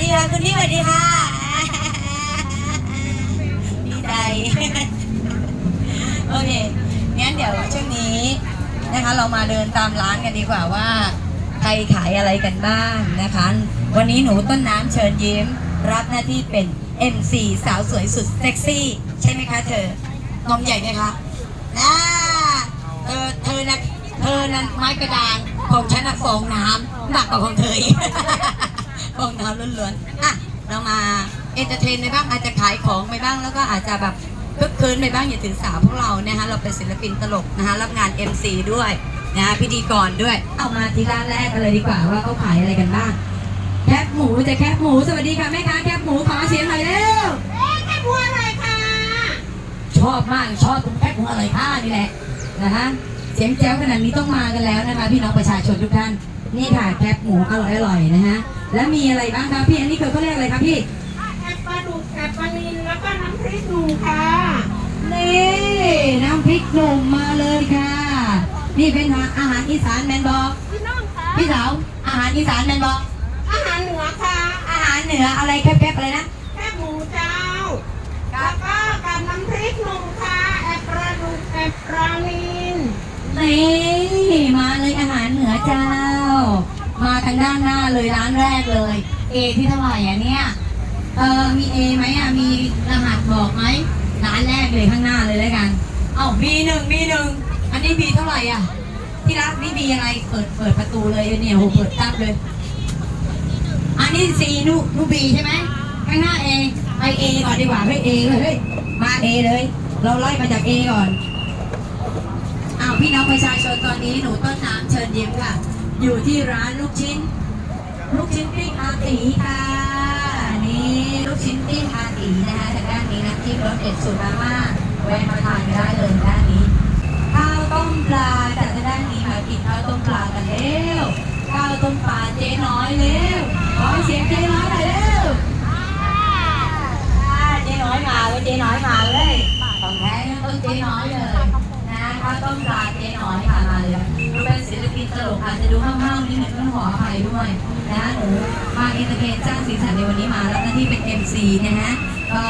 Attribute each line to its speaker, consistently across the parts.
Speaker 1: ดีค่ะคุณพี่สวัสดีค่ะ ดีใจ โอเค งั้นเดี๋ยวช่วงนี้นะคะ เรามาเดินตามร้านกันดีกว่าว่าใครขายอะไรกันบ้างนะคะ วันนี้หนูต้นน้ำเชิญยิ้ม รับหน้าที่เป็น MC สาวสวยสุดเซ็กซี่ ใช่ไหมคะเธอนมใหญ่ไหมคะอ่าเธอเธอนะเธอนั้นไม้กระดานของฉันนะฟองน้ำหนักกว่าของเธออีก ฟองน้ำล้วนๆ อะ เรามาเอนเตอร์เทนไปบ้างอาจจะขายของไปบ้างแล้วก็อาจจะแบบคึกคืนไปบ้างอย่าถือสาพวกเรานะคะเราเป็นศิลปินตลกนะคะรับงาน MC ด้วยนะคะพิธีกรด้วย เอามาที่ร้านแรกกันเลยดีกว่าว่าเขาขายอะไรกันบ้าง แคบหมูจะแคบหมูสวัสดีค่ะแม่ค้าแคบหมูขอเสียงหน่อยเร็ว
Speaker 2: แค่บัวอะไรคะ
Speaker 1: ชอบมากชอบตรงแคบหมูอร่อยค่านี่แหละนะคะเสียงแจ้วขนาดนี้ต้องมากันแล้วนะคะ พี่น้องประชาชนทุกท่าน นี่ค่ะแคบหมูอร่อยอร่อยๆนะฮะ แล้วมีอะไรบ้างคะพี่ อันนี้คือเขาเรียกอะไรคะพี่
Speaker 2: แอบปลาดุกแอบปลานิลแล้วก็น้ำพริกหนูค่ะ
Speaker 1: นี่น้ำพริกหนุ่มมาเลยค่ะ นี่เป็นอาหารอีสานแมนบอก
Speaker 2: พี่น้องคะ
Speaker 1: พี่สาวอาหารอีสานแมนบอก
Speaker 2: อาหารเหนือค่ะ
Speaker 1: อาหารเหนืออะไรแคบๆอะไรนะ
Speaker 2: แค่หมูเจ้าแล้วก็กับน้ำพริกหนูค่ะแอบปลาดุกแอบปลานิล
Speaker 1: นี่มาเลยอาหารเหนือเจ้า มางด้านหน้าเลยร้านแรกเลยเอที่เท่าไหร่อะเนี่ย เออมีเอไหมอะ มีรหัสบอกไหมร้านแรกเลยข้างหน้าเลยแล้วกัน เอ้าบีหนึ่งบีหนึ่ง อันนี้บีเท่าไหร่อะ ที่รักนี่บีอะไร เปิด เปิดประตูเลยเนี่ยโหเปิดตับเลย อันนี้ซีนูนูบีใช่ไหม ข้างหน้าเอไปเอก่อนดีกว่าเฮ้ยเอเลยเฮ้ย มาเอเลย เราไล่มาจากเอก่อนอ้าวพี่น้องประชาชนตอนนี้หนูต้นน้ำเชิญยิ้มค่ะ อยู่ที่ร้านลูกชิ้น ลูกชิ้นปิ้งอาตีค่ะ นี่ลูกชิ้นปิ้งอาตีนะคะทางด้านนี้นะที่รสเด็ดสุดมาม่าแวะมาทานกันได้เลยด้านนี้ ข้าวต้มปลาจากทางด้านนี้มากินข้าวต้มปลากันเร็วข้าวต้มปลาเจ๊น้อยเร็วขอเสียงเจ๊น้อยหน่อยเร็วอ่าเจ๊น้อยมาเลยเจ๊น้อยมาเลย ดูห้าวๆนิดนึงต้องขออภัยด้วยนะหนูมาเอนเตอร์เทนสร้างสีสันในวันนี้มารับหน้าที่เป็น MC นะฮะก็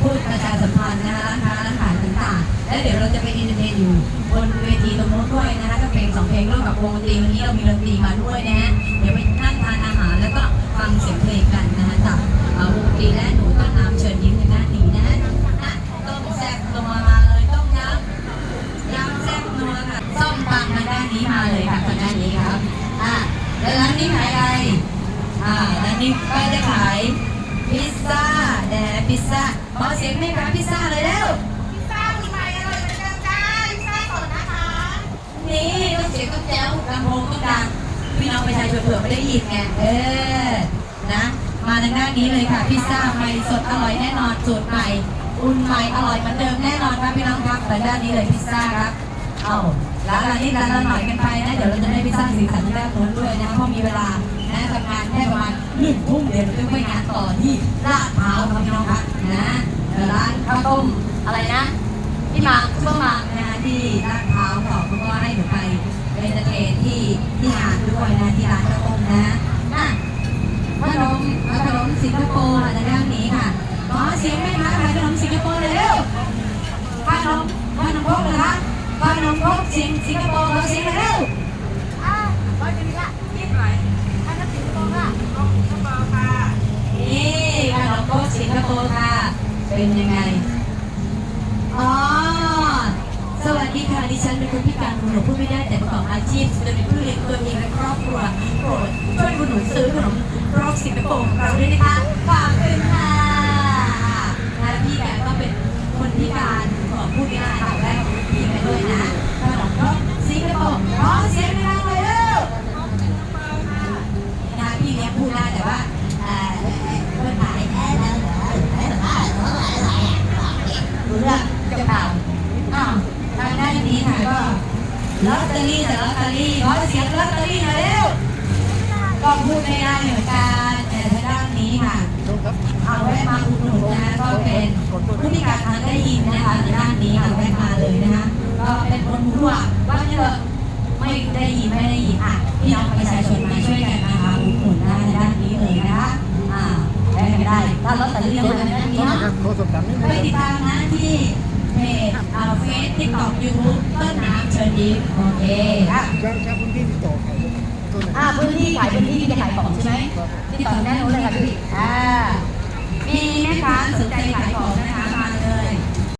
Speaker 1: พูดประชาสัมพันธ์นะคะร้านค้าร้านขายต่างๆ แล้วเดี๋ยวเราจะไปเอนเตอร์เทนอยู่บนเวทีตรงโน้นด้วยนะคะก็เพลงสองเพลงร่วมกับวงดนตรีวันนี้เรามีดนตรีมาด้วยนะฮะเดี๋ยวไปนั่งทานอาหารแล้วก็ฟังเสียงเพลงกันนะคะจากวงดนตรีและหนูต้นน้ำเชิญยิ้มในด้านนี้นะฮะอะต้มแซ่บนัวมาเลยต้มยำยำแซ่บนัวค่ะส้มตำทางด้านนี้มาเลยค่ะทางด้านนี้ครับอะแล้วร้านนี้ขายอะไรอ่าร้านนี้ก็จะขาย พิซซ่าแดพิซซ่าขอเสียงแม่ค้าพิซซ่าเลยเร็ว
Speaker 2: พิซซ่าใหม่อร่อยเหมือนเดิมจ้าพิซซ่าสดนะคะ
Speaker 1: นี่ต้องเสียงต้องแจ้วลำโพงต้องดังพี่น้องประชาชนเผื่อไม่ได้ยินไงเออนะมาทางด้านนี้เลยค่ะพิซซ่าใหม่สดอร่อยแน่นอนสูตรใหม่อุ่นใหม่อร่อยเหมือนเดิมแน่นอนครับพี่น้องครับทางด้านนี้เลยพิซซ่าครับเอาร้านนี้ร้านละหน่อยกันไปนะเดี๋ยวเราจะได้ไปสร้างสีสันทางด้านโน้นด้วยนะเพราะมีเวลานะทำงานแค่ประมาณ หนึ่งทุ่มเดี๋ยวจะไปงานต่อที่ลาดพร้าวครับพี่น้องครับนะร้านข้าวต้มอะไรนะพี่มาร์คซุปเปอร์มาร์นะที่ลาดพร้าวขอคุณก็ให้หนูไปเป็นเอนเตอร์เทนที่ที่งานด้วยนะที่ร้านข้าวต้มนะอะขนมขนมสิงคโปร์ทางด้านนี้ค่ะขอเสียงแม่ค้าขายขนมสิงคโปร์เลยเร็วขนมขนมครกเหรอคะขนมครกสิงสิงคโปร์ขอเสียงเร็ว
Speaker 2: อ่าร้อยเป็นละยี่สิบไหนอันนั้นสิบโมงละลองกระเป๋าค่ะ
Speaker 1: นี่ขนมครก สิงคโปร์ค่ะ เป็นยังไง อ๋อ สวัสดีค่ะ ดิฉันเป็นคนพิการหนูพูดไม่ได้แต่ประกอบอาชีพจะเป็นผู้เลี้ยงตัวเองและครอบครัวโปรดช่วยอุดหนุนซื้อขนมรอบสิงคโปร์ของเราด้วยนะคะขอบคุณค่ะและพี่แกก็เป็นคนพิการ อตเตอรี่แต่ลอตเตอรี่ขอเสียงลอตเตอรี่หน่อยเร็วก็พูดไม่ได้เหมือนกันแต่ทางด้านนี้ค่ะเอาแวะมาอุดหนุนนะก็เป็นผู้พิการทางได้ยินนะคะทางด้านนี้ค่ะแวะมาเลยนะคะก็เป็นคนหูหนวกว่าเถอะไม่ได้ยินไม่ได้ยินอะพี่น้องประชาชนมาช่วยกันนะคะอุดหนุนนะทางด้านนี้เลยนะคะอ่าจะเรียกว่าอะไรนะนี่เนาะ
Speaker 3: โทรศัพท์ดังนิดนึ
Speaker 1: ไป
Speaker 3: ง
Speaker 1: ติดตามนะที่ เพจเอ่อเฟซติ๊กต็อกยูทูบต้นน้ำเชิญยิ้มโอเค
Speaker 3: ใช่ใช่พื้นที่ติดต่อใครตัวไหน
Speaker 1: อ่าพื้นที่ขายพื้นที่ที่จะขายของใช่ไหมติดต่อด้านโน้นเลยค่ะพี่อ่ามีแม่ค้าสนใจขายของนะคะมาเลย